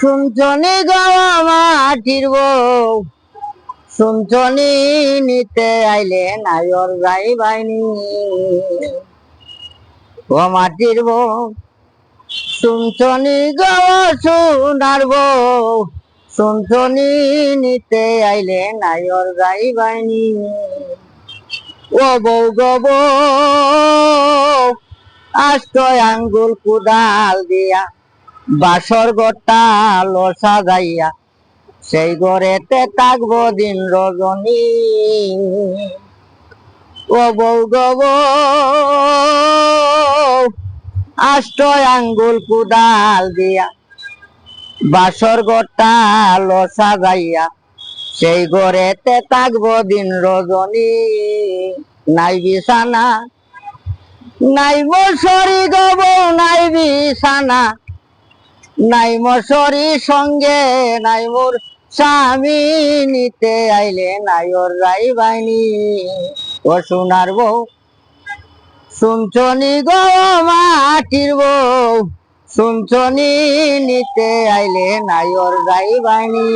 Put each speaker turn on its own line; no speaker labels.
শুনছনি গো মাটির বউ। শুনছনি নিতে আইলে নায়র যাই বাইনি ও মাটির বউ শুনছনি গো সোনার বউ। শুনছনি নিতে আইলে নায়র যাই বাইনি ও বউ গো বউ আষ্ট আঙ্গুল কুদাল দিয়া বাসর গোটা লসা যাইয়া, সেই ঘরেতে থাকব দিন রজনী। ও বউ গো বউ আঙ্গুল কুদাল দিয়া, বাসর গোটা লসা যাইয়া, সেই ঘরেতে থাকব দিন রজনী। নাই বিছানা, নাই মশরি গব নাই বিছানা নাই মশরি সঙ্গে, নাই মোর স্বামী নিতে আইলে নাই ওর রাই বাইনি ও সোনার বউ, শুনছনি গো মাটির বউ, শুনছনি নিতে আইলে নাই ওর রাই বাইনি